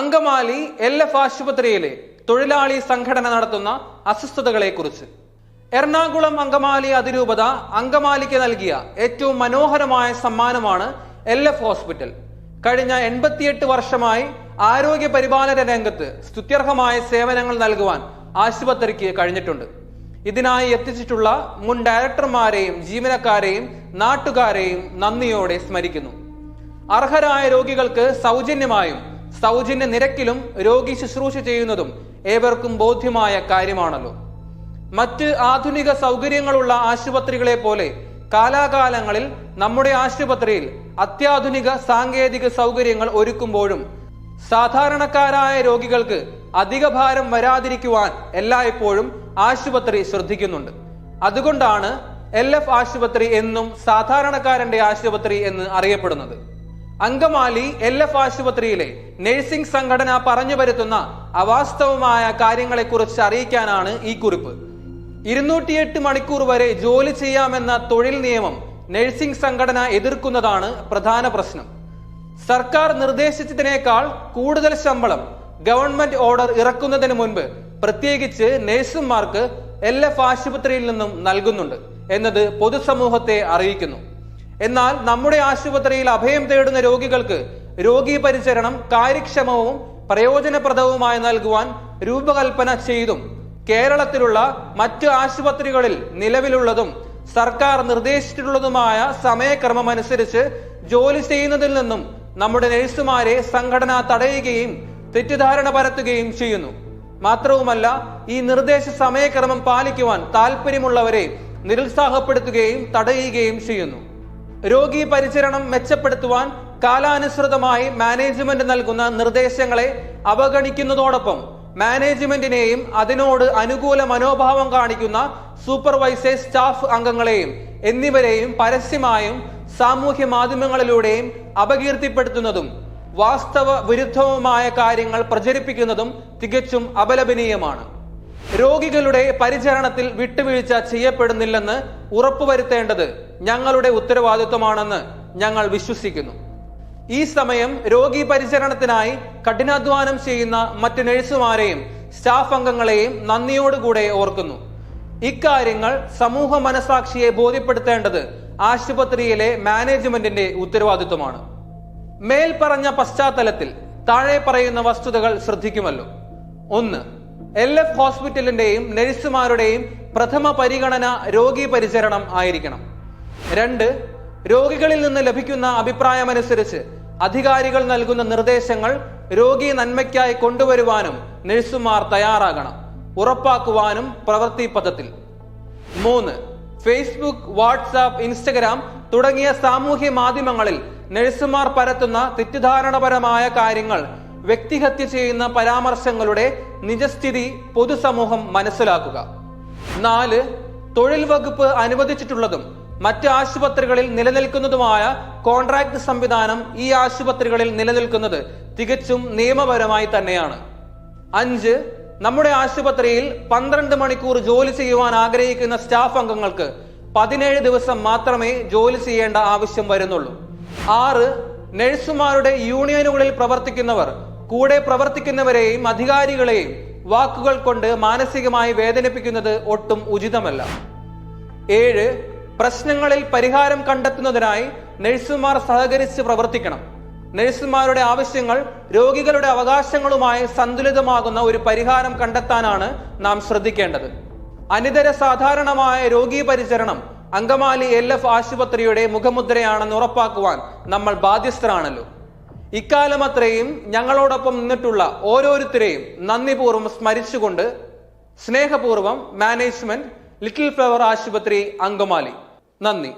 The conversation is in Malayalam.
അങ്കമാലി എൽ എഫ് ആശുപത്രിയിലെ തൊഴിലാളി സംഘടന നടത്തുന്ന അസ്വസ്ഥതകളെക്കുറിച്ച്. എറണാകുളം അങ്കമാലി അതിരൂപത അങ്കമാലിക്ക് നൽകിയ ഏറ്റവും മനോഹരമായ സമ്മാനമാണ് എൽ എഫ് ഹോസ്പിറ്റൽ. കഴിഞ്ഞ എൺപത്തിയെട്ട് വർഷമായി ആരോഗ്യ പരിപാലന രംഗത്ത് സ്തുത്യർഹമായ സേവനങ്ങൾ നൽകുവാൻ ആശുപത്രിക്ക് കഴിഞ്ഞിട്ടുണ്ട്. ഇതിനായി എത്തിച്ചിട്ടുള്ള മുൻ ഡയറക്ടർമാരെയും ജീവനക്കാരെയും നാട്ടുകാരെയും നന്ദിയോടെ സ്മരിക്കുന്നു. അർഹരായ രോഗികൾക്ക് സൗജന്യമായും സൗജന്യ നിരക്കിലും രോഗി ശുശ്രൂഷ ചെയ്യുന്നതും ഏവർക്കും ബോധ്യമായ കാര്യമാണല്ലോ. മറ്റ് ആധുനിക സൗകര്യങ്ങളുള്ള ആശുപത്രികളെ പോലെ കാലാകാലങ്ങളിൽ നമ്മുടെ ആശുപത്രിയിൽ അത്യാധുനിക സാങ്കേതിക സൗകര്യങ്ങൾ ഒരുക്കുമ്പോഴും സാധാരണക്കാരായ രോഗികൾക്ക് അധിക ഭാരം വരാതിരിക്കുവാൻ എല്ലായ്പ്പോഴും ആശുപത്രി ശ്രദ്ധിക്കുന്നുണ്ട്. അതുകൊണ്ടാണ് എൽ എഫ് ആശുപത്രി എന്നും സാധാരണക്കാരന്റെ ആശുപത്രി എന്ന് അറിയപ്പെടുന്നത്. അങ്കമാലി എൽ എഫ് ആശുപത്രിയിലെ നഴ്സിംഗ് സംഘടന പറഞ്ഞു വരുത്തുന്ന അവാസ്തവമായ കാര്യങ്ങളെക്കുറിച്ച് അറിയിക്കാനാണ് ഈ കുറിപ്പ്. ഇരുന്നൂറ്റിയെട്ട് മണിക്കൂർ വരെ ജോലി ചെയ്യാമെന്ന തൊഴിൽ നിയമം നഴ്സിംഗ് സംഘടന എതിർക്കുന്നതാണ് പ്രധാന പ്രശ്നം. സർക്കാർ നിർദ്ദേശിച്ചതിനേക്കാൾ കൂടുതൽ ശമ്പളം ഗവൺമെന്റ് ഓർഡർ ഇറക്കുന്നതിന് മുൻപ് പ്രത്യേകിച്ച് നഴ്സുമാർക്ക് എൽ എഫ് ആശുപത്രിയിൽ നിന്നും നൽകുന്നുണ്ട് എന്നത് പൊതുസമൂഹത്തെ അറിയിക്കുന്നു. എന്നാൽ നമ്മുടെ ആശുപത്രിയിൽ അഭയം തേടുന്ന രോഗികൾക്ക് രോഗീ പരിചരണം കാര്യക്ഷമവും പ്രയോജനപ്രദവുമായി നൽകുവാൻ രൂപകൽപ്പന ചെയ്തും കേരളത്തിലുള്ള മറ്റ് ആശുപത്രികളിൽ നിലവിലുള്ളതും സർക്കാർ നിർദ്ദേശിച്ചിട്ടുള്ളതുമായ സമയക്രമം അനുസരിച്ച് ജോലി ചെയ്യുന്നതിൽ നിന്നും നമ്മുടെ നഴ്സുമാരെ സംഘടന തടയുകയും തെറ്റിദ്ധാരണ പരത്തുകയും ചെയ്യുന്നു. മാത്രവുമല്ല ഈ നിർദ്ദേശ സമയക്രമം പാലിക്കുവാൻ താല്പര്യമുള്ളവരെ നിരുത്സാഹപ്പെടുത്തുകയും തടയുകയും ചെയ്യുന്നു. രോഗി പരിചരണം മെച്ചപ്പെടുത്തുവാൻ കാലാനുസൃതമായി മാനേജ്മെന്റ് നൽകുന്ന നിർദ്ദേശങ്ങളെ അവഗണിക്കുന്നതോടൊപ്പം മാനേജ്മെന്റിനെയും അതിനോട് അനുകൂല മനോഭാവം കാണിക്കുന്ന സൂപ്പർവൈസേഴ്സ് സ്റ്റാഫ് അംഗങ്ങളെയും എന്നിവരെയും പരസ്യമായും സാമൂഹ്യ മാധ്യമങ്ങളിലൂടെയും അപകീർത്തിപ്പെടുത്തുന്നതും വാസ്തവ വിരുദ്ധവുമായ കാര്യങ്ങൾ പ്രചരിപ്പിക്കുന്നതും തികച്ചും അപലപനീയമാണ്. രോഗികളുടെ പരിചരണത്തിൽ വിട്ടുവീഴ്ച ചെയ്യപ്പെടുന്നില്ലെന്ന് ഉറപ്പുവരുത്തേണ്ടത് ഞങ്ങളുടെ ഉത്തരവാദിത്വമാണെന്ന് ഞങ്ങൾ വിശ്വസിക്കുന്നു. ഈ സമയം രോഗി പരിചരണത്തിനായി കഠിനാധ്വാനം ചെയ്യുന്ന മറ്റ് നഴ്സുമാരെയും സ്റ്റാഫ് അംഗങ്ങളെയും നന്ദിയോടുകൂടെ ഓർക്കുന്നു. ഇക്കാര്യങ്ങൾ സമൂഹ മനസാക്ഷിയെ ബോധ്യപ്പെടുത്തേണ്ടത് ആശുപത്രിയിലെ മാനേജ്മെന്റിന്റെ ഉത്തരവാദിത്വമാണ്. മേൽപ്പറഞ്ഞ പശ്ചാത്തലത്തിൽ താഴെ പറയുന്ന വസ്തുതകൾ ശ്രദ്ധിക്കുമല്ലോ. ഒന്ന് എൽ എഫ് ഹോസ്പിറ്റലിന്റെയും നഴ്സുമാരുടെയും പ്രഥമ പരിഗണന രോഗി പരിചരണം ആയിരിക്കണം. രണ്ട് രോഗികളിൽ നിന്ന് ലഭിക്കുന്ന അഭിപ്രായമനുസരിച്ച് അധികാരികൾ നൽകുന്ന നിർദ്ദേശങ്ങൾ രോഗി നന്മയ്ക്കായി കൊണ്ടുവരുവാനും നഴ്സുമാർ തയ്യാറാകണം. ഉറപ്പാക്കുവാനും പ്രവൃത്തി പദത്തിൽ മൂന്ന് ഫേസ്ബുക്ക് വാട്സാപ്പ് ഇൻസ്റ്റഗ്രാം തുടങ്ങിയ സാമൂഹ്യ മാധ്യമങ്ങളിൽ നഴ്സുമാർ പരത്തുന്ന തെറ്റിദ്ധാരണപരമായ കാര്യങ്ങൾ വ്യക്തിഹത്യ ചെയ്യുന്ന പരാമർശങ്ങളുടെ നിജസ്ഥിതി പൊതുസമൂഹം മനസ്സിലാക്കുക. നാല് തൊഴിൽ വകുപ്പ് അനുവദിച്ചിട്ടുള്ളതും മറ്റ് ആശുപത്രികളിൽ നിലനിൽക്കുന്നതുമായ കോൺട്രാക്ട് സംവിധാനം ഈ ആശുപത്രികളിൽ നിലനിൽക്കുന്നത് തികച്ചും നിയമപരമായി തന്നെയാണ്. അഞ്ച് നമ്മുടെ ആശുപത്രിയിൽ പന്ത്രണ്ട് മണിക്കൂർ ജോലി ചെയ്യുവാൻ ആഗ്രഹിക്കുന്ന സ്റ്റാഫ് അംഗങ്ങൾക്ക് പതിനേഴ് ദിവസം മാത്രമേ ജോലി ചെയ്യേണ്ട ആവശ്യം വരുന്നുള്ളൂ. ആറ് നഴ്സുമാരുടെ യൂണിയനുകളിൽ പ്രവർത്തിക്കുന്നവർ കൂടെ പ്രവർത്തിക്കുന്നവരെയും അധികാരികളെയും വാക്കുകൾ കൊണ്ട് മാനസികമായി വേദനിപ്പിക്കുന്നത് ഒട്ടും ഉചിതമല്ല. ഏഴ് പ്രശ്നങ്ങളിൽ പരിഹാരം കണ്ടെത്തുന്നതിനായി നഴ്സുമാർ സഹകരിച്ച് പ്രവർത്തിക്കണം. നഴ്സുമാരുടെ ആവശ്യങ്ങൾ രോഗികളുടെ അവകാശങ്ങളുമായി സന്തുലിതമാകുന്ന ഒരു പരിഹാരം കണ്ടെത്താനാണ് നാം ശ്രദ്ധിക്കേണ്ടത്. അനിതര സാധാരണമായ രോഗീ പരിചരണം അങ്കമാലി എൽ എഫ് ആശുപത്രിയുടെ മുഖമുദ്രയാണെന്ന് ഉറപ്പാക്കുവാൻ നമ്മൾ ബാധ്യസ്ഥരാണല്ലോ. ഇക്കാലം അത്രയും ഞങ്ങളോടൊപ്പം നിന്നിട്ടുള്ള ഓരോരുത്തരെയും നന്ദിപൂർവം സ്മരിച്ചുകൊണ്ട് സ്നേഹപൂർവം മാനേജ്മെന്റ് ലിറ്റിൽ ഫ്ലവർ ആശുപത്രി അങ്കമാലി. നന്ദി.